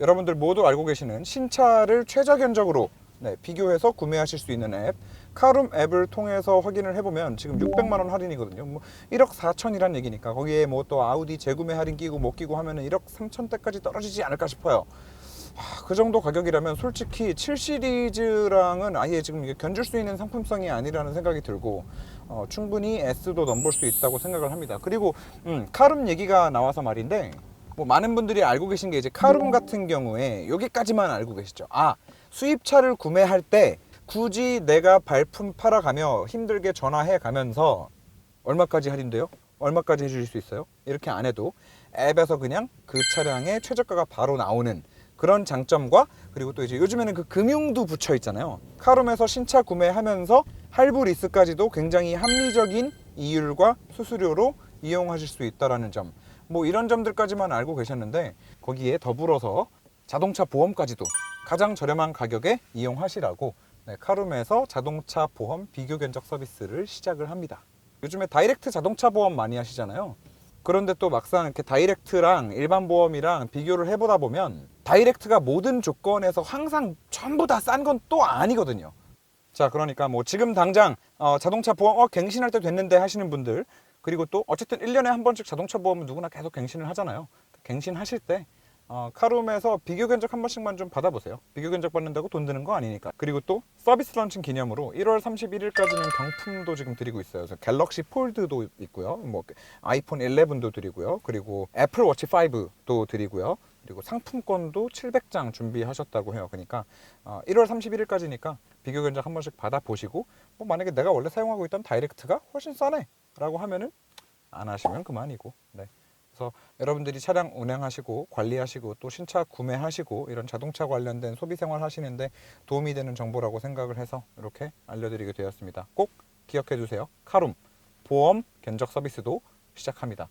여러분들 모두 알고 계시는 신차를 최저 견적으로 네, 비교해서 구매하실 수 있는 앱 카룸 앱을 통해서 확인을 해보면 지금 600만 원 할인이거든요. 뭐 1억 4천이란 얘기니까 거기에 뭐 또 아우디 재구매 할인 끼고 못 끼고 하면은 1억 3천 대까지 떨어지지 않을까 싶어요. 하, 그 정도 가격이라면 솔직히 7 시리즈랑은 아예 지금 이게 견줄 수 있는 상품성이 아니라는 생각이 들고 어, 충분히 S도 넘볼 수 있다고 생각을 합니다. 그리고 음, 카룸 얘기가 나와서 말인데 뭐 많은 분들이 알고 계신 게 이제 카룸 같은 경우에 여기까지만 알고 계시죠. 아 수입차를 구매할 때 굳이 내가 발품 팔아가며 힘들게 전화해 가면서 얼마까지 할인돼요? 얼마까지 해주실 수 있어요? 이렇게 안 해도 앱에서 그냥 그 차량의 최저가가 바로 나오는 그런 장점과 그리고 또 이제 요즘에는 그 금융도 붙여 있잖아요. 카룸에서 신차 구매하면서 할부 리스까지도 굉장히 합리적인 이율과 수수료로 이용하실 수 있다라는 점. 뭐 이런 점들까지만 알고 계셨는데 거기에 더불어서 자동차 보험까지도 가장 저렴한 가격에 이용하시라고 네, 카룸에서 자동차 보험 비교 견적 서비스를 시작을 합니다. 요즘에 다이렉트 자동차 보험 많이 하시잖아요. 그런데 또 막상 이렇게 다이렉트랑 일반 보험이랑 비교를 해보다 보면 다이렉트가 모든 조건에서 항상 전부 다 싼 건 또 아니거든요. 자, 그러니까 뭐 지금 당장 어, 자동차 보험 어, 갱신할 때 됐는데 하시는 분들 그리고 또 어쨌든 1년에 한 번씩 자동차 보험은 누구나 계속 갱신을 하잖아요. 갱신하실 때 어, 카룸에서 비교 견적 한 번씩만 좀 받아보세요. 비교 견적 받는다고 돈 드는 거 아니니까. 그리고 또 서비스 런칭 기념으로 1월 31일까지는 경품도 지금 드리고 있어요. 그래서 갤럭시 폴드도 있고요. 뭐 아이폰 11도 드리고요. 그리고 애플 워치 5도 드리고요. 그리고 상품권도 700장 준비하셨다고 해요. 그러니까 어, 1월 31일까지니까 비교 견적 한 번씩 받아보시고 뭐 만약에 내가 원래 사용하고 있던 다이렉트가 훨씬 싸네 라고 하면은 안 하시면 그만이고 네. 그래서 여러분들이 차량 운행하시고 관리하시고 또 신차 구매하시고 이런 자동차 관련된 소비 생활 하시는데 도움이 되는 정보라고 생각을 해서 이렇게 알려드리게 되었습니다. 꼭 기억해 두세요. 카룸 보험 견적 서비스도 시작합니다.